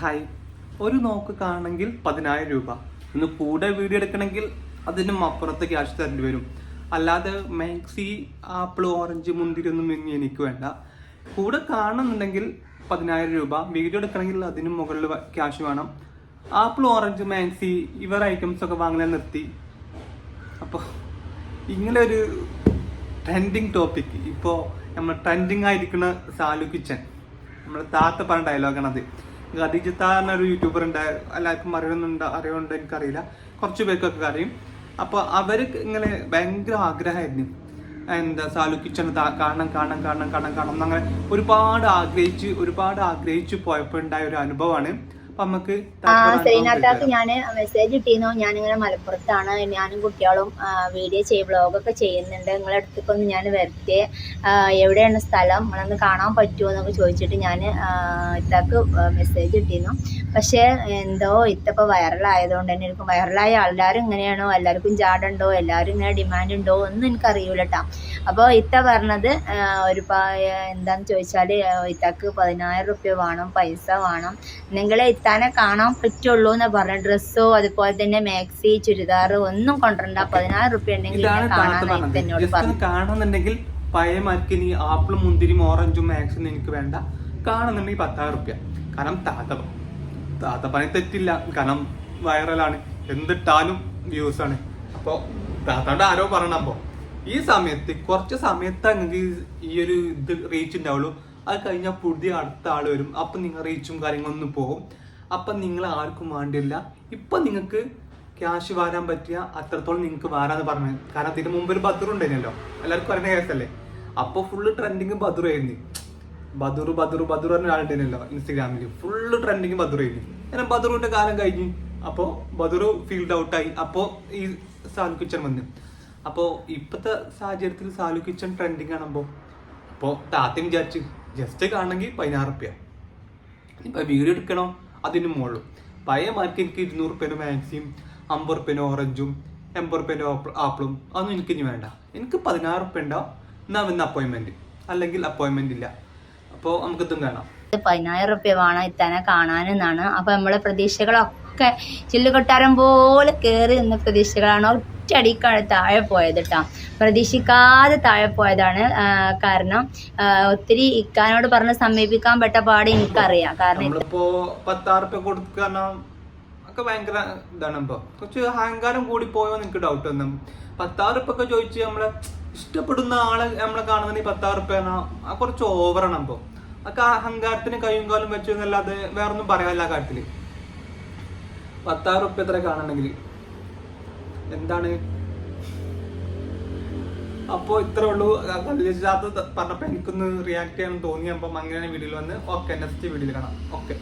Hi. ഒരു നോക്ക് കാണണമെങ്കിൽ പതിനായിരം രൂപ. ഒന്ന് കൂടെ വീഡിയോ എടുക്കണമെങ്കിൽ അതിനും അപ്പുറത്ത് ക്യാഷ് തരേണ്ടി വരും. അല്ലാതെ മാക്സി ആപ്പിൾ ഓറഞ്ച് മുന്തിരി ഒന്നും ഇനി എനിക്ക് വേണ്ട. കൂടെ കാണുന്നുണ്ടെങ്കിൽ പതിനായിരം രൂപ. വീഡിയോ എടുക്കണമെങ്കിൽ അതിനും മുകളിൽ ക്യാഷ് വേണം. ആപ്പിൾ ഓറഞ്ച് മാക്സി ഇവർ ഐറ്റംസ് ഒക്കെ വാങ്ങാൻ നിർത്തി. അപ്പോൾ ഇങ്ങനെ ഒരു ട്രെൻഡിങ് ടോപ്പിക് ഇപ്പോൾ നമ്മൾ ട്രെൻഡിങ് ആയിരിക്കുന്ന സാലു കിച്ചൻ നമ്മൾ താത്ത പറഞ്ഞ ഡയലോഗാണ് ഖദീജത്ത എന്നൊരു യൂട്യൂബർ ഉണ്ട്. എല്ലാവർക്കും അറിയുന്നുണ്ട് അറിയുന്നുണ്ട് എനിക്കറിയില്ല. കുറച്ച് പേർക്കൊക്കെ അറിയും. അപ്പോൾ അവർ ഇങ്ങനെ ഭയങ്കര ആഗ്രഹമായിരുന്നു. എന്താ സാലു കിച്ചൺ കാണണം കാണണം കാണണം കാണണം കാണണം അങ്ങനെ ഒരുപാട് ആഗ്രഹിച്ച് ഒരുപാട് ആഗ്രഹിച്ച് പോയപ്പോൾ ഉണ്ടായ ഒരു അനുഭവമാണ്. നമുക്ക് ആ ശ്രീനാഥാക്ക് ഞാൻ മെസ്സേജ് ഇട്ടിരുന്നു ഞാനിങ്ങനെ മലപ്പുറത്താണ്. ഞാനും കുട്ടികളും വീഡിയോ ചെയ്യും ബ്ലോഗൊക്കെ ചെയ്യുന്നുണ്ട്. നിങ്ങളെ അടുത്തേക്കൊന്ന് ഞാൻ വരട്ടെ. എവിടെയാണ് സ്ഥലം? നിങ്ങളൊന്ന് കാണാൻ പറ്റുമോ എന്നൊക്കെ ചോദിച്ചിട്ട് ഞാൻ ഇത്താക്ക് മെസ്സേജ് ഇട്ടിരുന്നു പക്ഷേ എന്തോ ഇത്തപ്പോൾ വൈറലായതുകൊണ്ട് തന്നെ എനിക്ക് വൈറലായ എല്ലാവരും ഇങ്ങനെയാണോ എല്ലാവർക്കും ജാടുണ്ടോ എല്ലാവരും ഇങ്ങനെ ഡിമാൻഡ് ഉണ്ടോ ഒന്നും എനിക്കറിയൂല കേട്ടോ അപ്പോൾ ഇത്ത പറഞ്ഞത് ഒരു പായ എന്താന്ന് ചോദിച്ചാൽ ഇത്തക്ക് പതിനായിരം റുപ്യ വേണം പൈസ വേണം. നിങ്ങൾ ഇത്താനെ കാണാൻ പറ്റുള്ളൂ എന്ന് പറഞ്ഞു. ഡ്രസ്സോ അതുപോലെ തന്നെ മാക്സി ചുരിദാർ ഒന്നും കൊണ്ടുവരണ്ട. പതിനായിരം റുപ്യ ഉണ്ടെങ്കിൽ കാണാന്നുണ്ടെങ്കിൽ പഴയ മരക്ക് ഇനി ആപ്പിളും മുന്തിരിയും ഓറഞ്ചും മാക്സും എനിക്ക് വേണ്ട. കാണുന്നുണ്ടെങ്കിൽ പത്തായിരം റുപ്യ. കാരണം താത്ത താത്ത പണി തെറ്റില്ല. കാരണം വൈറലാണ്. എന്തിട്ടാലും വ്യൂസ് ആണ്. അപ്പോ താത്താണ്ട് ആരോ പറയണപ്പോ ഈ സമയത്ത് കുറച്ച് സമയത്ത് നിങ്ങൾക്ക് ഈ ഒരു ഇത് റീച്ച് ഉണ്ടാവുള്ളൂ. അത് കഴിഞ്ഞാൽ പുതിയ അടുത്ത ആൾ വരും. അപ്പൊ നിങ്ങൾ റീച്ചും കാര്യങ്ങളൊന്നും പോകും. അപ്പൊ നിങ്ങൾ ആർക്കും വേണ്ടില്ല. ഇപ്പൊ നിങ്ങൾക്ക് ക്യാഷ് വാരാൻ പറ്റിയ അത്രത്തോളം നിങ്ങൾക്ക് വാരാന്ന് പറഞ്ഞു. കാരണം അതിന് മുമ്പ് ഒരു ബദർ ഉണ്ടായിരുന്നല്ലോ. എല്ലാവർക്കും അറിയുന്ന കേസല്ലേ അപ്പോൾ ഫുള്ള് ട്രെൻഡിങ് ബദർ ആയിരുന്നു. ബദുർ ബദുർ ബദുർ പറഞ്ഞ ഒരാളുണ്ടായിരുന്നല്ലോ ഇൻസ്റ്റഗ്രാമിൽ ഫുള്ള് ട്രെൻഡിങ് ബദുർ ആയിരുന്നു. അങ്ങനെ ബദുറിന്റെ കാലം കഴിഞ്ഞു. അപ്പോൾ ബദുർ ഫീൽഡ് ഔട്ടായി അപ്പോൾ ഈ സാലു കിച്ചൺ വന്നു. അപ്പോൾ ഇപ്പത്തെ സാഹചര്യത്തിൽ സാലു കിച്ചൺ ട്രെൻഡിങ് ആണപ്പോ അപ്പോൾ താത്തയും വിചാരിച്ചു ജസ്റ്റ് കാണണമെങ്കിൽ പതിനാറ് റുപ്യ. ഇപ്പം വീഡിയോ എടുക്കണോ? അതിന് മുകളിലും. പഴയ മാർക്ക് എനിക്ക് ഇരുന്നൂറ് റുപ്യന്റെ മാക്സിയും അമ്പത് റുപ്യന്റെ ഓറഞ്ചും എൺപത് റുപ്യന്റെ ആപ്പിളും അതൊന്നും എനിക്ക് ഇനി വേണ്ട. എനിക്ക് പതിനാറ് റുപ്യ ഉണ്ടാവും. എന്നാ വന്ന അപ്പോയിൻമെന്റ് അല്ലെങ്കിൽ അപ്പോയിൻമെന്റ് ഇല്ല. അപ്പോൾ നമുക്ക് ഇതും കാണാം പതിനായിരം റുപ്യ വേണം ഇത്തനെ കാണാനെന്നാണ്. അപ്പൊ നമ്മളെ പ്രതീക്ഷകളൊക്കെ ചില്ലുകൊട്ടാരം പോലെ കയറി നിന്ന പ്രതീക്ഷകളാണ് ഒറ്റയടിക്കാണ് താഴെ പോയത് കേട്ടോ പ്രതീക്ഷിക്കാതെ താഴെ പോയതാണ് കാരണം ഒത്തിരി ഇക്കാനോട് പറഞ്ഞ് സമീപിക്കാൻ പെട്ട പാട് എനിക്കറിയാം. കാരണം ഒക്കെ ഭയങ്കര ഇതാണ് ഇപ്പൊ. കുറച്ച് അഹങ്കാരം കൂടി പോയോ എനിക്ക് ഡൗട്ട് വന്നു പത്താറ് രൂപ ഒക്കെ ചോദിച്ച് നമ്മളെ ഇഷ്ടപ്പെടുന്ന ആളെ നമ്മളെ കാണുന്നതിന് പത്താറ് റുപ്യ കുറച്ച് ഓവറാണ് ഇപ്പൊ. ഒക്കെ അഹങ്കാരത്തിന് കയ്യും കാലും വെച്ചു എന്നല്ലാതെ വേറൊന്നും പറയാനില്ല കാര്യത്തിൽ പത്താറ് റുപ്യ എത്ര കാണണമെങ്കിൽ എന്താണ്? അപ്പോ ഇത്രേ ഉള്ളൂ. പറഞ്ഞപ്പോ എനിക്കൊന്ന് റിയാക്ട് ചെയ്യാൻ തോന്നി അപ്പം അങ്ങനെ വീഡിയോയിൽ വന്ന്. ഓക്കെ നെക്സ്റ്റ് വീഡിയോയിൽ കാണാം. ഓക്കെ